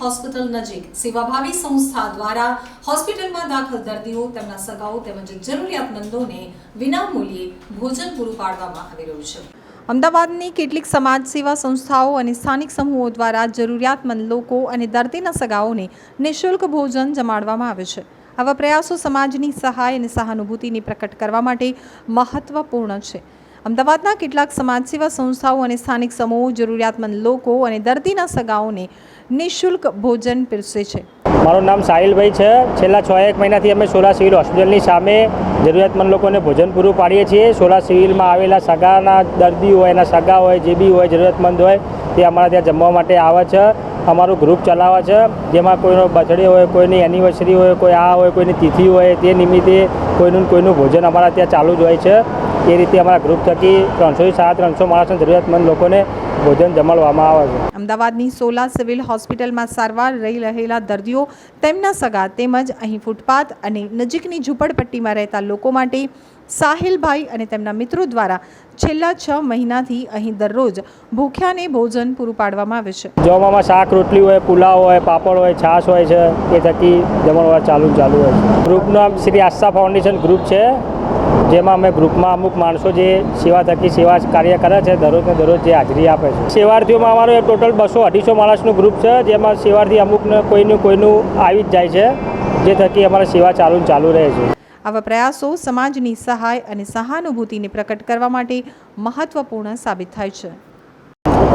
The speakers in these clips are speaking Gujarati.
હોસ્પિટલ નજીક સેવાભાવી સંસ્થા દ્વારા હોસ્પિટલમાં દાખલ દર્દીઓ, તેમના સગાઓ તેમજ જરૂરિયાતમંદોને વિનામૂલ્યે ભોજન પૂરું પાડવામાં આવી રહ્યું છે. અમદાવાદની કેટલીક સમાજ સેવા સંસ્થાઓ અને સ્થાનિક સમૂહો દ્વારા જરૂરિયાતમંદ લોકો અને દર્દીના સગાઓને નિઃશુલ્ક ભોજન જમાડવામાં આવે છે. આવા પ્રયાસો સમાજની સહાય અને સહાનુભૂતિને પ્રકટ કરવા માટે મહત્વપૂર્ણ છે. અમદાવાદના કેટલાક સમાજ સેવા સંસ્થાઓ અને સ્થાનિક સમૂહો, જરૂરિયાતમંદ લોકો અને દર્દીના સગાઓને નિઃશુલ્ક ભોજન પીરસે છે. મારું નામ સાહિલભાઈ છે. છેલ્લા છ એક મહિનાથી અમે સોલા સિવિલ હોસ્પિટલની સામે જરૂરિયાતમંદ લોકોને ભોજન પૂરું પાડીએ છીએ. સોલા સિવિલમાં આવેલા સગાના દર્દી હોય, એના સગા હોય, જે બી હોય, જરૂરિયાતમંદ હોય, તે અમારા ત્યાં જમવા માટે આવે છે. અમારું ગ્રુપ ચલાવે છે. જેમાં કોઈનો બર્થડે હોય, કોઈની એનિવર્સરી હોય, કોઈ આ હોય, કોઈની તિથિ હોય, તે નિમિત્તે કોઈનું કોઈનું ભોજન અમારા ત્યાં ચાલુ જ હોય છે. એ રીતે અમારા ગ્રુપ થકી ત્રણસોથી સાડા ત્રણસો માણસને જરૂરિયાતમંદ લોકોને ભોજન જમાડવામાં આવે છે. અમદાવાદની સોલા સિવિલ હોસ્પિટલમાં સારવાર રહી રહેલા દર્દીઓ તેમના સગા તેમજ અહીં ફૂટપાથ અને નજીકની ઝૂંપડપટ્ટીમાં રહેતા લોકો માટે સાહિલભાઈ અને તેમના મિત્રો દ્વારા છેલ્લા છ મહિનાથી અહીં દરરોજ ભૂખ્યાને ભોજન પૂરું પાડવામાં આવે છે. જમવામાં શાક રોટલી હોય પુલાવ હોય પાપડ હોય છાશ હોય છે એ થકી જમણવાર ચાલુ ચાલુ હોય છે. ગ્રુપનું નામ શ્રી આસ્થા ફાઉન્ડેશન ગ્રુપ છે. જેમાં અમે ગ્રુપમાં અમુક માણસો જે સેવા થકી સેવા કાર્ય કરે છે, દરરોજ ને દરરોજ જે હાજરી આપે છે. સેવાર્થીઓમાં અમારું ટોટલ બસો અઢીસો માણસનું ગ્રુપ છે, જેમાં સેવાર્થી અમુકને કોઈનું કોઈનું આવી જ જાય છે, જે થકી અમારા સેવા ચાલુ ચાલુ રહે છે. આવા પ્રયાસો સમાજની સહાય અને સહાનુભૂતિને પ્રકટ કરવા માટે મહત્વપૂર્ણ સાબિત થાય છે.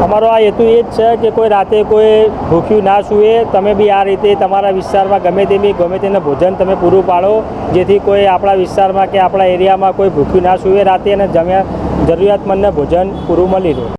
અમારો આ હેતુ એ જ છે કે કોઈ રાતે કોઈ ભૂખ્યું ના સૂએ. તમે બી આ રીતે તમારા વિસ્તારમાં ગમે તે ગમે તેને ભોજન તમે પૂરું પાડો, જેથી કોઈ આપણા વિસ્તારમાં કે આપણા એરિયામાં કોઈ ભૂખ્યું ના સૂએ રાતે અને જમ્યા, જરૂરિયાતમંદને ભોજન પૂરું મળી રહે.